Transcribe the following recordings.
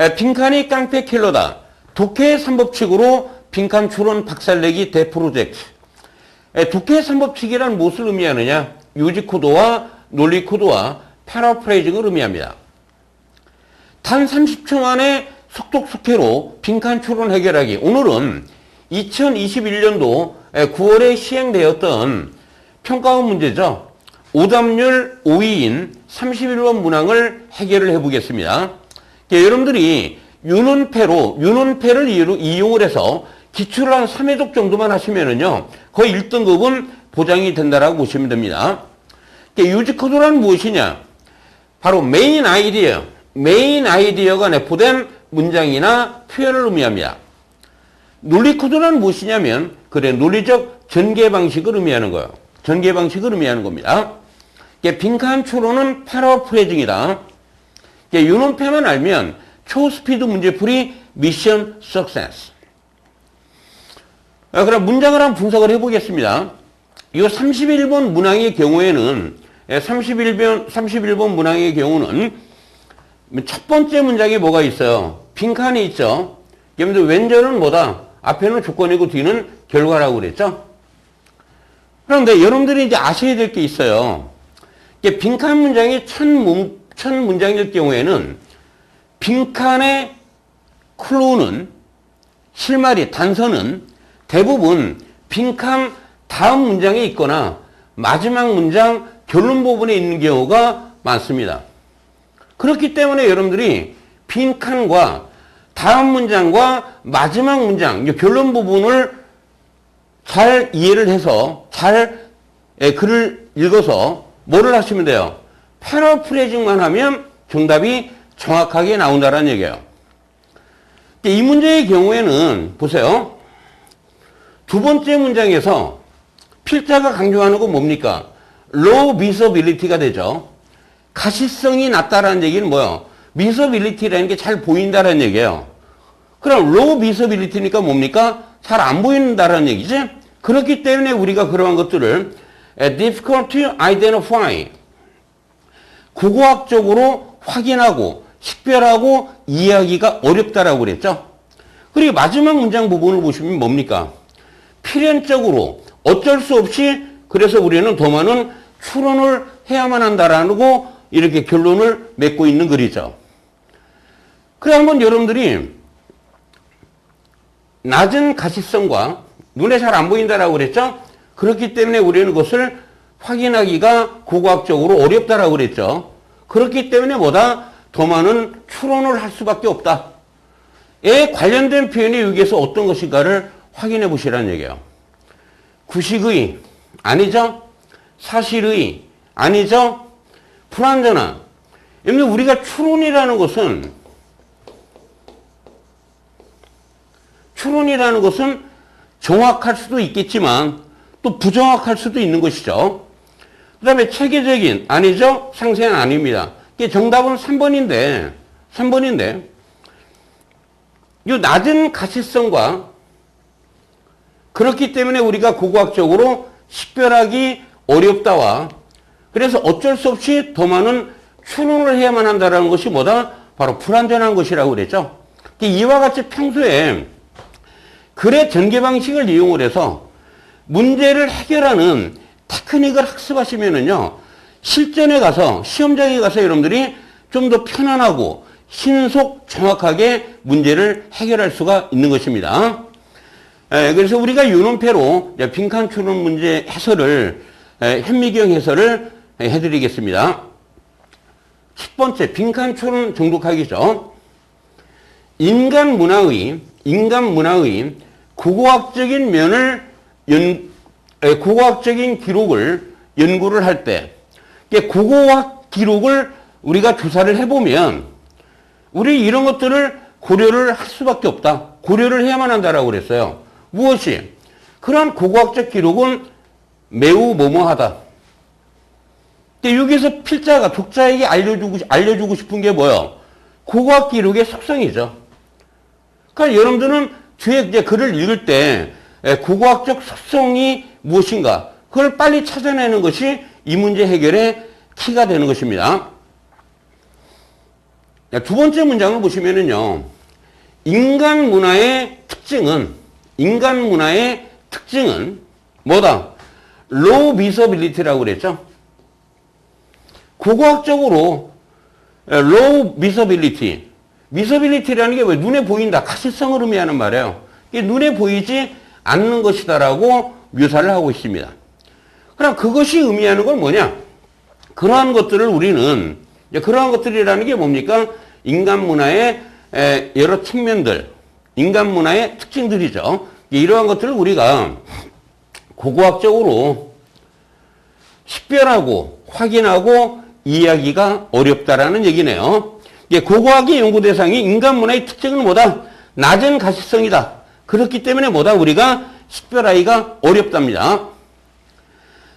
에, 빈칸이 깡패 킬러다. 독해 삼법칙으로 빈칸 추론 박살내기 대프로젝트. 에, 독해 삼법칙이란 무엇을 의미하느냐? 유지 코드와 논리 코드와 패러프레이징을 의미합니다. 단 30초 만에 속독속해로 빈칸 추론 해결하기. 오늘은 2021년도 9월에 시행되었던 평가원 문제죠. 오답률 5위인 31번 문항을 해결을 해보겠습니다. 예, 여러분들이 윤원패를 이유- 이용을 해서 기출을 한 3회독 정도만 하시면은요, 거의 1등급은 보장이 된다라고 보시면 됩니다. 예, 유지코드란 무엇이냐? 바로 메인 아이디어, 메인 아이디어가 내포된 문장이나 표현을 의미합니다. 논리 코드는 무엇이냐면 그래 논리적 전개 방식을 의미하는 거예요. 전개 방식을 의미하는 겁니다. 이게 빈칸 추론은 패러프레이징이다. 이게 윤원패만 알면 초스피드 문제풀이 미션 석세스. 아, 그럼 문장을 한번 분석을 해보겠습니다. 이 31번 문항의 경우에는 예, 31번 31번 문항의 경우는 첫 번째 문장에 뭐가 있어요? 빈칸이 있죠. 그러면 왼절은 뭐다? 앞에는 조건이고 뒤는 결과라고 그랬죠. 그런데 여러분들이 이제 아셔야 될 게 있어요. 빈칸 문장이 첫, 문, 첫 문장일 경우에는 빈칸의 클로는 실마리 단서는 대부분 빈칸 다음 문장에 있거나 마지막 문장 결론 부분에 있는 경우가 많습니다. 그렇기 때문에 여러분들이 빈칸과 다음 문장과 마지막 문장, 이 결론 부분을 잘 이해를 해서 잘 예, 글을 읽어서 뭐를 하시면 돼요? 패러프레이징만 하면 정답이 정확하게 나온다는 얘기예요. 이 문제의 경우에는 보세요. 두 번째 문장에서 필자가 강조하는 건 뭡니까? low visibility가 되죠. 가시성이 낮다라는 얘기는 뭐예요? visibility라는 게 잘 보인다라는 얘기예요. 그럼 low visibility니까 뭡니까? 잘 안 보인다라는 얘기지? 그렇기 때문에 우리가 그러한 것들을 difficult to identify 국어학적으로 확인하고 식별하고 이해하기가 어렵다라고 그랬죠. 그리고 마지막 문장 부분을 보시면 뭡니까? 필연적으로 어쩔 수 없이 그래서 우리는 더 많은 추론을 해야만 한다라고 이렇게 결론을 맺고 있는 글이죠. 그래 한번 여러분들이 낮은 가시성과 눈에 잘 안 보인다라고 그랬죠? 그렇기 때문에 우리는 그것을 확인하기가 고고학적으로 어렵다라고 그랬죠. 그렇기 때문에 뭐다? 더 많은 추론을 할 수밖에 없다. 에 관련된 표현이 여기에서 어떤 것인가를 확인해 보시라는 얘기예요. 구식의 아니죠? 사실의 아니죠? 불완전한. 여러분 우리가 추론이라는 것은 추론이라는 것은 정확할 수도 있겠지만 또 부정확할 수도 있는 것이죠. 그 다음에 체계적인 아니죠? 상세한 아닙니다. 이게 정답은 3번인데 3번인데 이 낮은 가시성과 그렇기 때문에 우리가 고고학적으로 식별하기 어렵다와 그래서 어쩔 수 없이 더 많은 추론을 해야만 한다는 것이 뭐다? 바로 불완전한 것이라고 그랬죠. 이와 같이 평소에 글의 전개 방식을 이용을 해서 문제를 해결하는 테크닉을 학습하시면은요, 실전에 가서, 시험장에 가서 여러분들이 좀 더 편안하고 신속 정확하게 문제를 해결할 수가 있는 것입니다. 에, 그래서 우리가 윤원패로 빈칸 추론 문제 해설을, 에, 현미경 해설을 해드리겠습니다. 첫 번째, 빈칸 추론 정독하기죠. 인간 문화의, 인간 문화의 국어학적인 면을 연, 에, 국어학적인 기록을 연구를 할 때, 국어학 기록을 우리가 조사를 해보면, 우리 이런 것들을 고려를 할 수밖에 없다. 고려를 해야만 한다라고 그랬어요. 무엇이? 그러한 국어학적 기록은 매우 뭐뭐하다. 근데 여기서 필자가 독자에게 알려주고, 알려주고 싶은 게 뭐예요? 국어학 기록의 속성이죠. 그러니까 여러분들은 뒤에 이제 글을 읽을 때 에, 국어학적 속성이 무엇인가 그걸 빨리 찾아내는 것이 이 문제 해결의 키가 되는 것입니다. 자, 두 번째 문장을 보시면은요. 인간 문화의 특징은 인간 문화의 특징은 뭐다? low visibility라고 그랬죠. 고고학적으로 low visibility, visibility라는 게 왜 눈에 보인다, 가시성을 의미하는 말이에요. 이게 눈에 보이지 않는 것이다라고 묘사를 하고 있습니다. 그럼 그것이 의미하는 건 뭐냐? 그러한 것들을 우리는 그러한 것들이라는 게 뭡니까? 인간 문화의 에, 여러 측면들, 인간 문화의 특징들이죠. 이러한 것들을 우리가 고고학적으로 식별하고 확인하고 이해하기가 어렵다라는 얘기네요. 예, 고고학의 연구 대상이 인간 문화의 특징은 뭐다? 낮은 가시성이다. 그렇기 때문에 뭐다? 우리가 식별하기가 어렵답니다.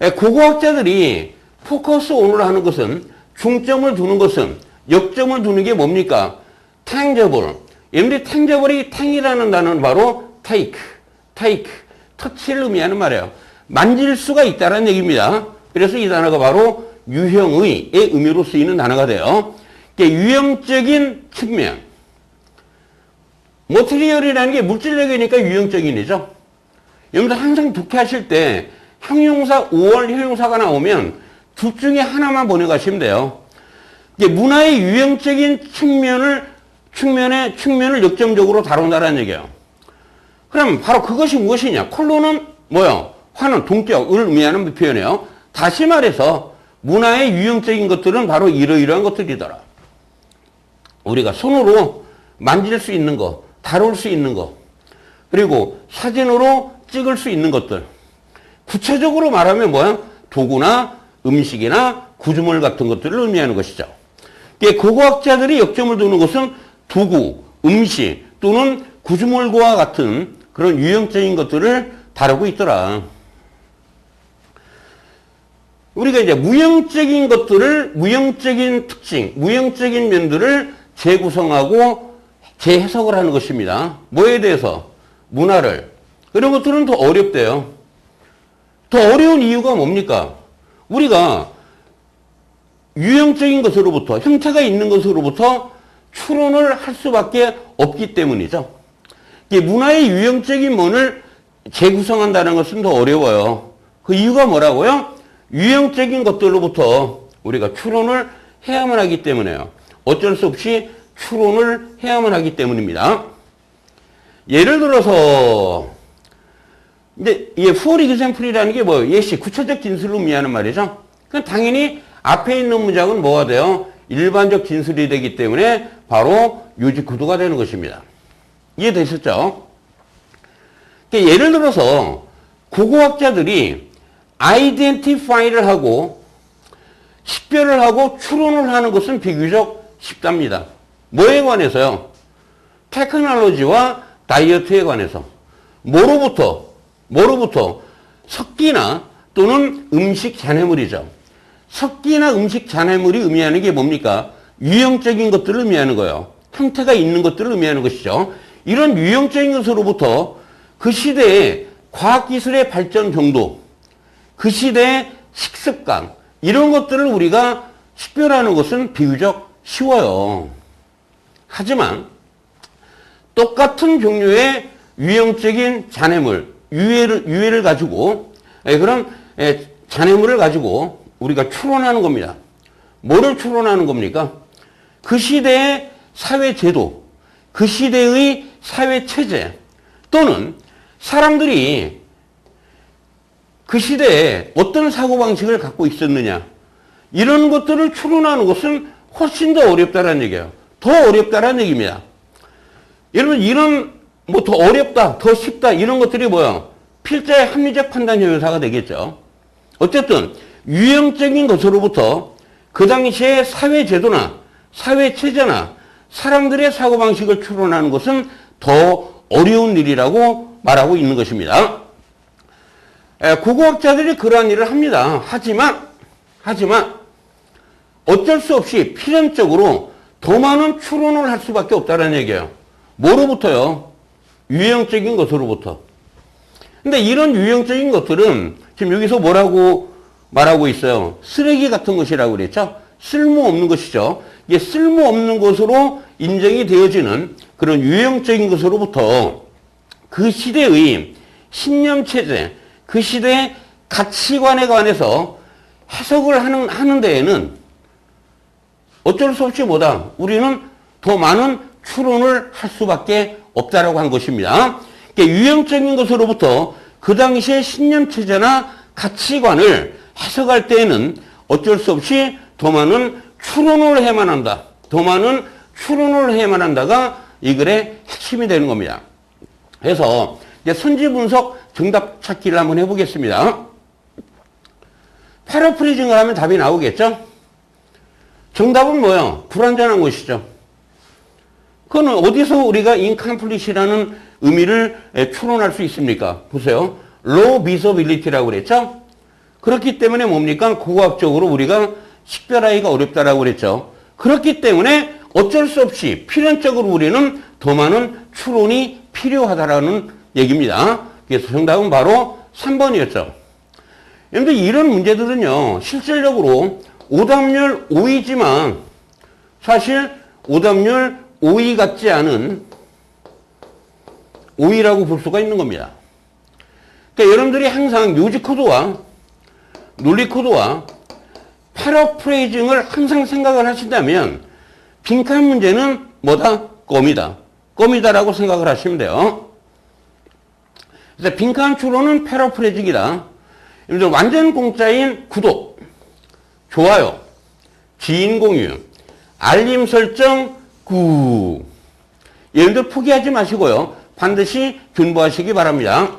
예, 고고학자들이 포커스 온을 하는 것은 중점을 두는 것은 역점을 두는 게 뭡니까? tangible. 여러분들이 tangible이 탱이라는 단어는 바로 take, take, 터치를 의미하는 말이에요. 만질 수가 있다는 얘기입니다. 그래서 이 단어가 바로 유형의의 의미로 쓰이는 단어가 돼요. 유형적인 측면. 모트리얼이라는 게 물질력이니까 유형적인 이죠. 여러분들 항상 독해하실 때 형용사 5월 형용사가 나오면 둘 중에 하나만 번역하시면 돼요. 이게 문화의 유형적인 측면을 측면에 측면을 역점적으로 다룬다는 얘기예요. 그럼 바로 그것이 무엇이냐? 콜로는 뭐요? 화는 동격을 의미하는 표현이에요. 다시 말해서 문화의 유형적인 것들은 바로 이러이러한 것들이더라. 우리가 손으로 만질 수 있는 거, 다룰 수 있는 거, 그리고 사진으로 찍을 수 있는 것들. 구체적으로 말하면 뭐야? 도구나 음식이나 구조물 같은 것들을 의미하는 것이죠. 고고학자들이 역점을 두는 것은 도구, 음식 또는 구조물과 같은 그런 유형적인 것들을 다루고 있더라. 우리가 이제 무형적인 것들을 무형적인 특징, 무형적인 면들을 재구성하고 재해석을 하는 것입니다. 뭐에 대해서? 문화를. 그런 것들은 더 어렵대요. 더 어려운 이유가 뭡니까? 우리가 유형적인 것으로부터, 형태가 있는 것으로부터 추론을 할 수밖에 없기 때문이죠. 문화의 유형적인 면을 재구성한다는 것은 더 어려워요. 그 이유가 뭐라고요? 유형적인 것들로부터 우리가 추론을 해야만 하기 때문에요. 어쩔 수 없이 추론을 해야만 하기 때문입니다. 예를 들어서 이제 이 for example이라는 게 뭐예요? 예시, 구체적 진술을 의미하는 말이죠. 그 당연히 앞에 있는 문장은 뭐가 돼요? 일반적 진술이 되기 때문에 바로 요지 구도가 되는 것입니다. 이해되셨죠? 그러니까 예를 들어서 고고학자들이 아이덴티파이를 하고 식별을 하고 추론을 하는 것은 비교적 쉽답니다. 뭐에 관해서요? 테크놀로지와 다이어트에 관해서. 뭐로부터? 뭐로부터? 석기나 또는 음식 잔해물이죠. 석기나 음식 잔해물이 의미하는 게 뭡니까? 유형적인 것들을 의미하는 거예요. 형태가 있는 것들을 의미하는 것이죠. 이런 유형적인 것으로부터 그 시대의 과학기술의 발전 정도, 그 시대의 식습관, 이런 것들을 우리가 식별하는 것은 비교적 쉬워요. 하지만 똑같은 종류의 유형적인 잔해물, 유해를, 유해를 가지고, 예, 그런 예, 잔해물을 가지고 우리가 추론하는 겁니다. 뭐를 추론하는 겁니까? 그 시대의 사회 제도, 그 시대의 사회 체제, 또는 사람들이 그 시대에 어떤 사고방식을 갖고 있었느냐, 이런 것들을 추론하는 것은 훨씬 더 어렵다는 얘기예요. 더 어렵다는 얘기입니다. 여러분, 이런, 뭐 더 어렵다, 더 쉽다, 이런 것들이 뭐야? 필자의 합리적 판단 형용사가 되겠죠. 어쨌든, 유형적인 것으로부터 그 당시의 사회 제도나 사회 체제나 사람들의 사고방식을 추론하는 것은 더 어려운 일이라고 말하고 있는 것입니다. 에, 고고학자들이 그러한 일을 합니다. 하지만, 하지만, 어쩔 수 없이 필연적으로 더 많은 추론을 할 수밖에 없다는 얘기예요. 뭐로부터요? 유형적인 것으로부터. 근데 이런 유형적인 것들은 지금 여기서 뭐라고 말하고 있어요? 쓰레기 같은 것이라고 그랬죠? 쓸모없는 것이죠. 이게 쓸모없는 것으로 인정이 되어지는 그런 유형적인 것으로부터 그 시대의 신념체제, 그 시대의 가치관에 관해서 해석을 하는, 하는 데에는 어쩔 수 없이 뭐다. 우리는 더 많은 추론을 할 수밖에 없다라고 한 것입니다. 그러니까 유형적인 것으로부터 그 당시의 신념체제나 가치관을 해석할 때에는 어쩔 수 없이 더 많은 추론을 해야만 한다. 더 많은 추론을 해야만 한다가 이 글의 핵심이 되는 겁니다. 그래서 이제 선지 분석 정답 찾기를 한번 해보겠습니다. 패러프리징을 하면 답이 나오겠죠? 정답은 뭐예요? 불완전한 것이죠. 그거는 어디서 우리가 인컴플릿이라는 의미를 에, 추론할 수 있습니까? 보세요. low visibility라고 그랬죠? 그렇기 때문에 뭡니까? 고고학적으로 우리가 식별하기가 어렵다라고 그랬죠. 그렇기 때문에 어쩔 수 없이 필연적으로 우리는 더 많은 추론이 필요하다라는 얘기입니다. 그래서 정답은 바로 3번이었죠. 여러분들 이런 문제들은요, 실질적으로 오답률 5이지만 사실 오답률 5이 같지 않은 5이라고 볼 수가 있는 겁니다. 그러니까 여러분들이 항상 뮤직 코드와 논리 코드와 패러프레이징을 항상 생각을 하신다면 빈칸 문제는 뭐다? 껌이다. 껌이다라고 생각을 하시면 돼요. 그래서 빈칸 추론은 패러프레이징이다. 여러분들 완전 공짜인 구독, 좋아요, 지인 공유, 알림 설정 구. 여러분들 포기하지 마시고요. 반드시 준비하시기 바랍니다.